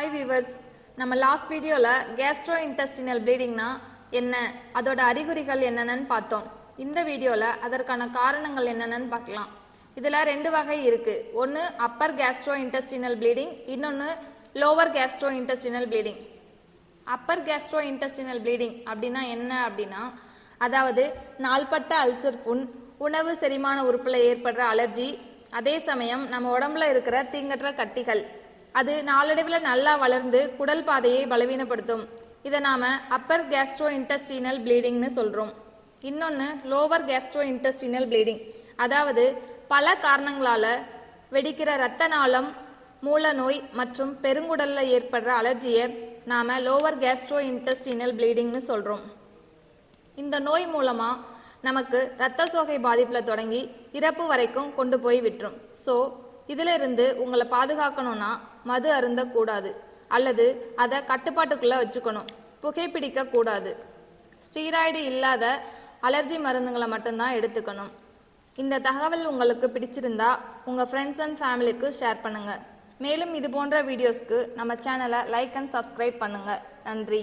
Hi viewers நம்ம last வீடியோவில் gastro intestinal ப்ளீடிங்னா என்ன? அதோட அறிகுறிகள் என்னென்னு பார்த்தோம். இந்த வீடியோவில் அதற்கான காரணங்கள் என்னென்னு பார்க்கலாம். இதில் ரெண்டு வகை இருக்குது ஒன்று அப்பர் கேஸ்ட்ரோ இன்டெஸ்டினல் ப்ளீடிங் இன்னொன்று lower gastro intestinal bleeding upper gastro intestinal bleeding அப்படின்னா என்ன அப்படின்னா அதாவது நாள்பட்ட அல்சர் புண் உணவு செரிமான உறுப்பில் ஏற்படுற அலர்ஜி அதே சமயம் நம்ம உடம்புல இருக்கிற தீங்கற்ற கட்டிகள். அது நாளடைவில் நல்லா வளர்ந்து குடல் பாதையை பலவீனப்படுத்தும். இதை நாம அப்பர் கேஸ்ட்ரோ இன்டஸ்ட்ரீனல் ப்ளீடிங்னு சொல்கிறோம் இன்னொன்று லோவர் கேஸ்ட்ரோ இன்டெஸ்டினல் ப்ளீடிங் அதாவது பல காரணங்களால் வெடிக்கிற இரத்த நாளம் மூல நோய் மற்றும் பெருங்குடல்ல ஏற்படுற அலர்ஜியை நாம லோவர் கேஸ்ட்ரோ இன்டெஸ்டினல் ப்ளீடிங்னு சொல்கிறோம் இந்த நோய் மூலமா நமக்கு இரத்த சோகை பாதிப்பில் தொடங்கி இறப்பு வரைக்கும் கொண்டு போய் விட்டுரும். ஸோ இதில் இருந்து உங்களை பாதுகாக்கணும்னா மது அருந்தக்கூடாது. அல்லது அதை கட்டுப்பாட்டுக்குள்ளே வச்சுக்கணும். புகைப்பிடிக்க கூடாது. ஸ்டீராய்டு இல்லாத அலர்ஜி மருந்துங்களை மட்டும்தான் எடுத்துக்கணும். இந்த தகவல் உங்களுக்கு பிடிச்சிருந்தா உங்கள் ஃப்ரெண்ட்ஸ் அண்ட் ஃபேமிலிக்கு ஷேர் பண்ணுங்கள் மேலும் இது போன்ற வீடியோஸ்க்கு நம்ம சேனலை லைக் அண்ட் சப்ஸ்கிரைப் பண்ணுங்கள் நன்றி.